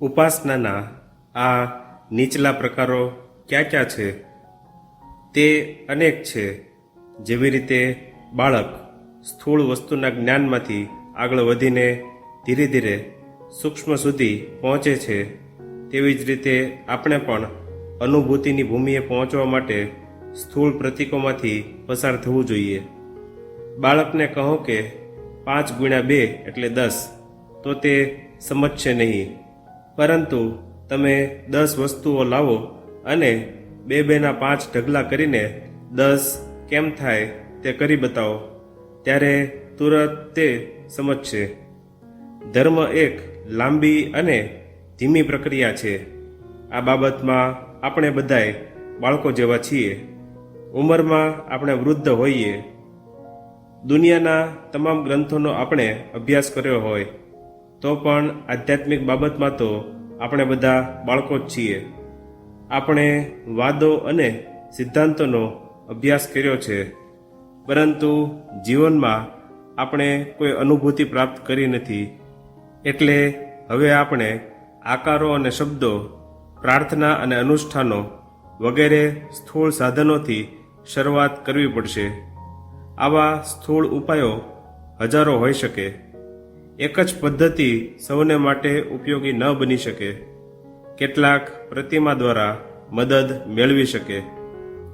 ઉપાસનાના આ નીચલા પ્રકારો ક્યાં ક્યાં છે? તે અનેક છે. જેવી રીતે બાળક સ્થૂળ વસ્તુના જ્ઞાનમાંથી આગળ વધીને ધીરે ધીરે સૂક્ષ્મ સુધી પહોંચે છે. તેવી જ રીતે આપણે પણ અનુભૂતિની ભૂમિએ પહોંચવા માટે સ્થૂળ પ્રતીકોમાંથી પસાર થવું જોઈએ. બાળકને કહો કે પાંચ ગુણ્યા બે એટલે દસ, તો તે સમજશે નહીં. પરંતુ તમે દસ વસ્તુઓ લાવો અને બે બેના પાંચ ઢગલા કરીને દસ કેમ થાય તે કરી બતાવો. ત્યારે તુરત તે સમજશે. ધર્મ એક લાંબી અને ધીમી પ્રક્રિયા છે. આ બાબતમાં આપણે બધાય બાળકો જેવા છીએ. ઉંમરમાં આપણે વૃદ્ધ હોઈએ. દુનિયાના તમામ ગ્રંથોનો આપણે અભ્યાસ કર્યો હોય. તો પણ આધ્યાત્મિક બાબતમાં તો આપણે બધા બાળકો જ છીએ. આપણે વાદો અને સિદ્ધાંતોનો અભ્યાસ કર્યો છે. પરંતુ જીવનમાં આપણે કોઈ અનુભૂતિ પ્રાપ્ત કરી નથી. એટલે હવે આપણે આકારો અને શબ્દો, પ્રાર્થના અને અનુષ્ઠાનો વગેરે સ્થૂળ સાધનોથી શરૂઆત કરવી પડશે. આવા સ્થૂળ ઉપાયો હજારો હોઈ શકે. એક જ પદ્ધતિ સૌને માટે ઉપયોગી ન બની શકે. કેટલાક પ્રતિમા દ્વારા મદદ મેળવી શકે.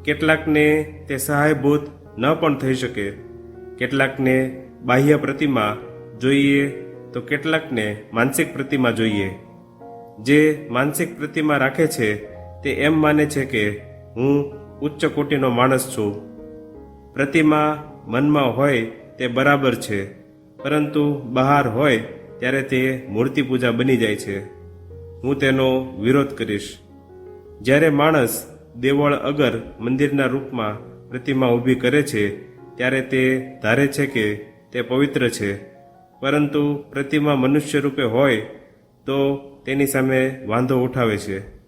કેટલાકને તે સહાયભૂત ન પણ થઈ શકે. કેટલાકને બાહ્ય પ્રતિમા જોઈએ તો કેટલાકને માનસિક પ્રતિમા જોઈએ. જે માનસિક પ્રતિમા રાખે છે તે એમ માને છે કે હું ઉચ્ચ કોટીનો માણસ છું. પ્રતિમા મનમાં હોય તે બરાબર છે. પરંતુ બહાર હોય ત્યારે તે મૂર્તિ પૂજા બની જાય છે. હું તેનો વિરોધ કરીશ. જ્યારે માણસ દેવળ અગર મંદિરના રૂપમાં પ્રતિમા ઊભી કરે છે, ત્યારે તે ધારે છે કે તે પવિત્ર છે. પરંતુ પ્રતિમા મનુષ્ય રૂપે હોય, તો તેની સામે વાંધો ઉઠાવે છે.